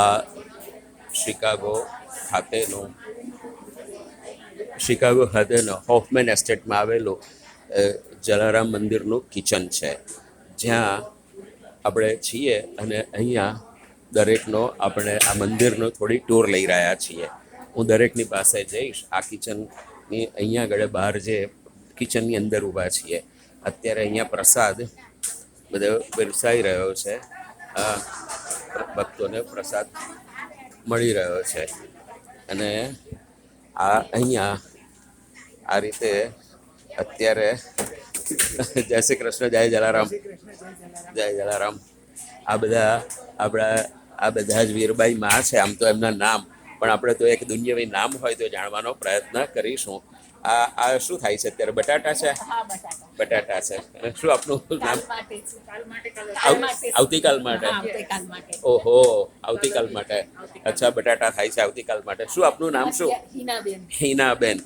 આ શિકાગો ખાતેનું, શિકાગો ખાતેનો હોફમેન એસ્ટેટમાં આવેલું જલારામ મંદિરનું કિચન છે. જ્યાં આપણે છીએ અને અહીંયા દરેકનો આપણે આ મંદિરનો થોડી ટૂર લઈ રહ્યા છીએ. હું દરેકની પાસે જઈશ. આ કિચનની અહીંયા આગળ બહાર જે કિચનની અંદર ઊભા છીએ. અત્યારે અહીંયા પ્રસાદ બધો પીરસાઈ રહ્યો છે. ભક્તોને પ્રસાદ મળી રહ્યો છે. અને આ અહીંયા આ રીતે અત્યારે જય શ્રી કૃષ્ણ, જય જલારામ. જય જલારામ. આ બધા આપણા આ બધા જ વીરબાઈ માં છે, આમ તો એમના નામ. પણ આપણે તો એક દુનિયાવી નામ હોય તો જાણવાનો પ્રયત્ન કરીશું. આ આ શું થાય છે અત્યારે? બટાટા છે? બટાટા. છે. અને શું આપનું નામ? આવતીકાલ માટે. ઓહો આવતીકાલ માટે. અચ્છા બટાટા થાય છે આવતીકાલ માટે. શું આપનું નામ શું? હિનાબેન. હિનાબેન.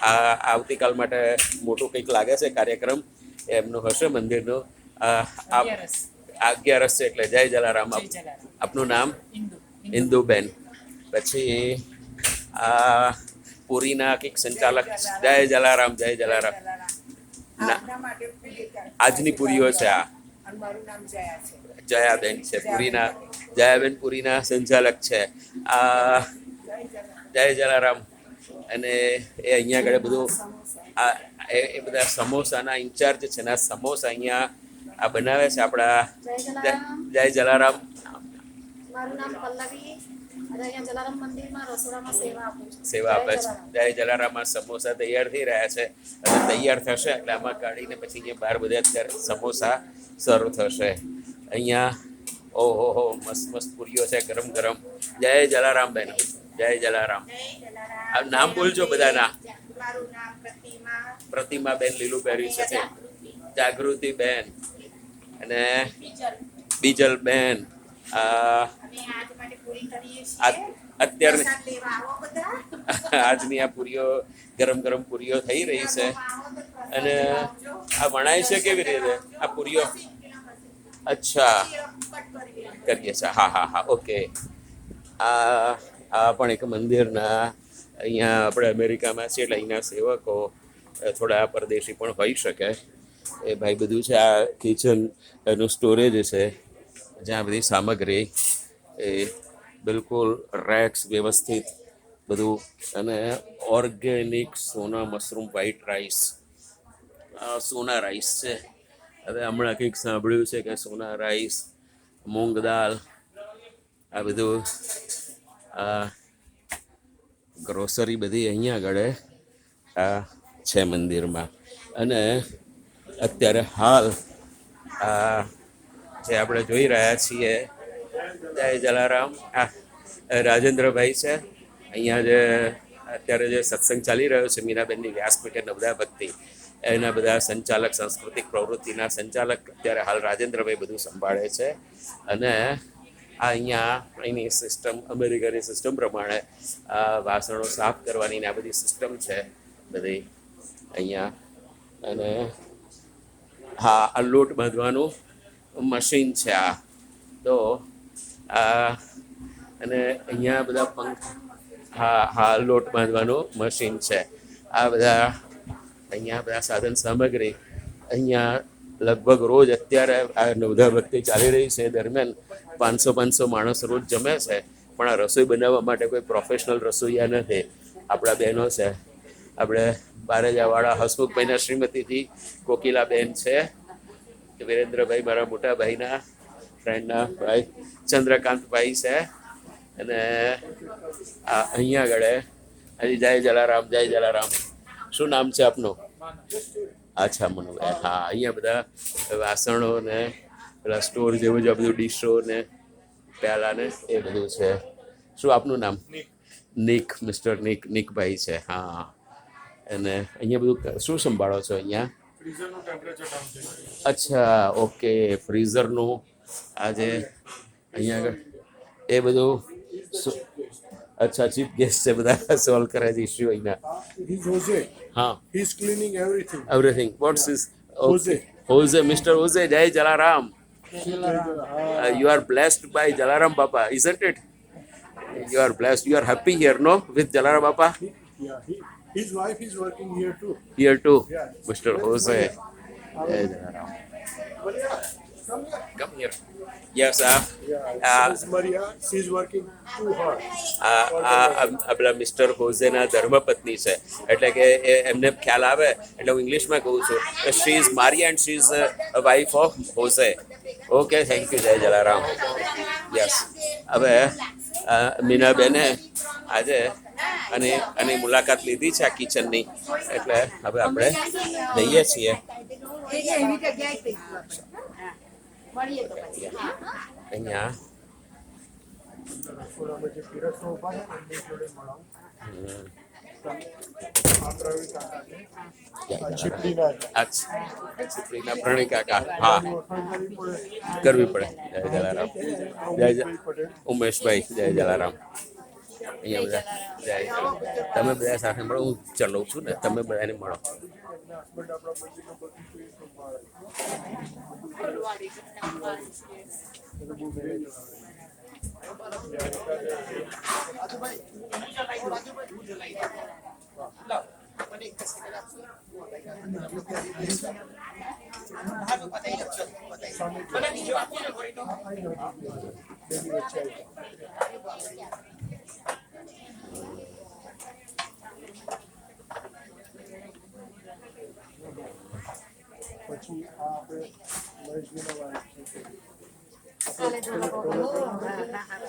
આ આવતીકાલ માટે મોટું કંઈક લાગે છે કાર્યક્રમ? એમનું હશે મંદિરનું? અગિયારસ. છે એટલે જય જલારામ. આપનું નામ? ઇન્દુબેન. પછી આ પુરીના કંઈક સંચાલક. જય જલારામ જય જલારામ. ના. આજની પુરીઓ છે આ. મારું નામ જયા છે. જયાબેન છે. પુરીના જયાબેન પુરીના સંચાલક છે. આ જય જલારામ. અને એ અહીંયા આગળ બધું આ એ એ બધા સમોસાના ઇન્ચાર્જ છે ને આ સમોસા અહીંયા આ બનાવે છે આપણા. જય- જય જલારામ. મારું નામ પલ્લવી. અને અહીંયા જલારામ મંદિરમાં રસોડામાં સેવા આપું છું. સેવા આપે જય છે. જલારામ. જય જલારામમાં સમોસા તૈયાર થઈ રહ્યા છે અને તૈયાર થશે એટલે આમાં કાઢીને પછી અહીંયા બહાર બધા અત્યારે સમોસા શરૂ થશે. અહીંયા ઓહો હો મસ્ત મસ્ત પૂરીઓ છે ગરમ ગરમ. જય જલારામ બેન. જય જલારામ. આ નામ બોલજો બધાના. મારું પ્રતિમા. પ્રતિમા બેન લીલું પહેર્યું છે જાગૃતિ બેન. અને બીજલ. બેન. આ અમે આજ માટે પૂરી કરીએ આ છીએ અત્યારે પ્રસાદ લેવા આવો બધા. આજની આ પૂરીઓ ગરમ ગરમ પૂરીઓ થઈ રહી છે. અને આ વણાય છે કેવી રીતે? આ પૂરીઓ અચ્છા. કરીએ. છીએ. હા હા હા. ઓકે. આ આ પણ એક મંદિરના અહીંયા આપણે અમેરિકામાં છીએ એટલે અહીંના સેવકો થોડા પરદેશી પણ હોઈ શકે. એ ભાઈ બધું છે આ કિચન એનું સ્ટોરેજ છે જ્યાં બધી સામગ્રી એ બિલકુલ રેક્સ વ્યવસ્થિત બધું અને organic Sona Masoori white rice આ સોના રાઈસ છે. હવે હમણાં કંઈક સાંભળ્યું છે કે સોના રાઈસ મૂંગ દાલ આ બધું, આ ગ્રોસરી બધી અહીંયા આગળ આ છે મંદિરમાં. અને અત્યારે હાલ આ જે આપણે જોઈ રહ્યા છીએ જય જલારામ. આ રાજેન્દ્રભાઈ છે. અહીંયા જે, અત્યારે જે સત્સંગ ચાલી રહ્યો છે મીનાબેનની વ્યાસપીઠે નવદા ભક્તિ. એના બધા સંચાલક, સાંસ્કૃતિક પ્રવૃત્તિના સંચાલક અત્યારે હાલ રાજેન્દ્રભાઈ બધું સંભાળે છે. અને આ અહીંયા અહીંની સિસ્ટમ, અમેરિકાની સિસ્ટમ પ્રમાણે આ વાસણો સાફ કરવાની ને આ બધી સિસ્ટમ છે બધી અહીંયા. અને હા, આ લોટ બાંધવાનું મશીન છે આ. તો આ, અને અહીંયા બધા પંખ, હા હા, લોટ બાંધવાનું મશીન છે. આ બધા અહીંયા બધા સાધન સામગ્રી અહીંયા લગભગ રોજ અત્યારે આ નવધા ભક્તિ ચાલી રહી છે. દરમિયાન પાંચસો પાંચસો માણસ રોજ જમે છે, પણ આ રસોઈ બનાવવા માટે કોઈ પ્રોફેશનલ રસોઈયા નથી. આપણા બહેનો છે. આપણે બારેજાવાળા હસમુખભાઈના શ્રીમતીથી કોકિલાબેન છે. વિરેન્દ્રભાઈ, મારા મોટા ભાઈના ફ્રેન્ડના ભાઈ ચંદ્રકાંતભાઈ છે. અને આ અહીંયા આગળ હજી જય જલારામ જય જલારામ. શું નામ છે આપનું? અચ્છા મનુભાઈ હા અહીંયા બધા વાસણો ને પેલા સ્ટોર જેવું જ બધું ડીશો ને પ્યાલા ને એ બધું છે. શું આપનું નામ? નિક. મિસ્ટર નિક નિકભાઈ છે. હા. અને અહીંયા બધું શું સંભાળો છો અહીંયા? અચ્છા ઓકે. ફ્રીઝરનું આજે અહીંયા આગળ એ બધું શું- અચ્છા ચીફ ગેસ્ટ છે બધા સોલ્વ કરે છે ઇસ્યુ અહીંના He's Jose. હા He's cleaning everything. everything what's his Jose. Jose Mr. Jose Jai Jalaram uh, you are blessed by Jalaram Baba isn't it You are blessed. You are happy here, no? With Jalara Bapa? Yeah, he, his wife is working here too. Here too. Yeah. Mr. Jose. Jai Jalaram. Maria, Come here. Come here. Yes, uh, Yeah, Ah. this Maria. She's working too hard. આ આ આ પેલા mister હોઝેના ધર્મપત્ની છે એટલે કે એ એમને ખ્યાલ આવે એટલે હું ઇંગ્લિશમાં કહું છું શી ઇઝ મારી and she is wife of Jose okay thank you Jai Jalaram yes હવે મીનાબેને આજે અને અને મુલાકાત લીધી છે આ કિચનની એટલે હવે આપણે જઈએ છીએ મળીએ તો પછી. હા અહીંયા. પ્રણી કાકા. હા. કરવી પડે. જય જલારામ. જય. ઉમેશભાઈ જય જલારામ. અહીંયા બધા. જય તમે બધા સાથે મળો. હું ચલાવું છું ને. તમે બધાને મળો. એમના husband આપણા મંદિરનું બધું જ સંભાળે. બધું બહુ મહેનત કરે. બેની વચ્ચે આવી. પછી આ આપણે મહેશજીના વાઇફ છે. કાલે જોવા બોલો હા ના હા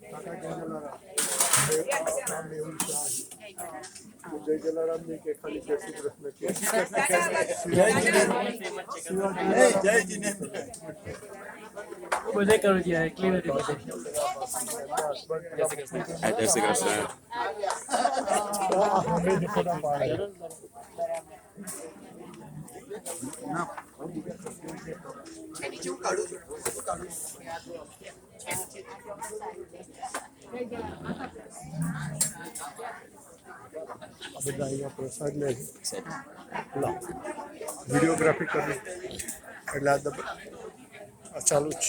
કાકા જય જલારામ. જય આપણા મેહુલ શાહ છે. તો જય જલારામ નહીં કે ખાલી જય શ્રી કૃષ્ણ કે. જય જીનેન્દ્ર. બધે કરું છે નથી બધે જય શ્રી કૃષ્ણ. બધા અહીંયા પ્રસાદ લે વિડીયોગ્રાફી કરવી. એટલે આ ચાલુ જ.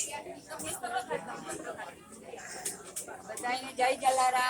બધાને જય જલારામ.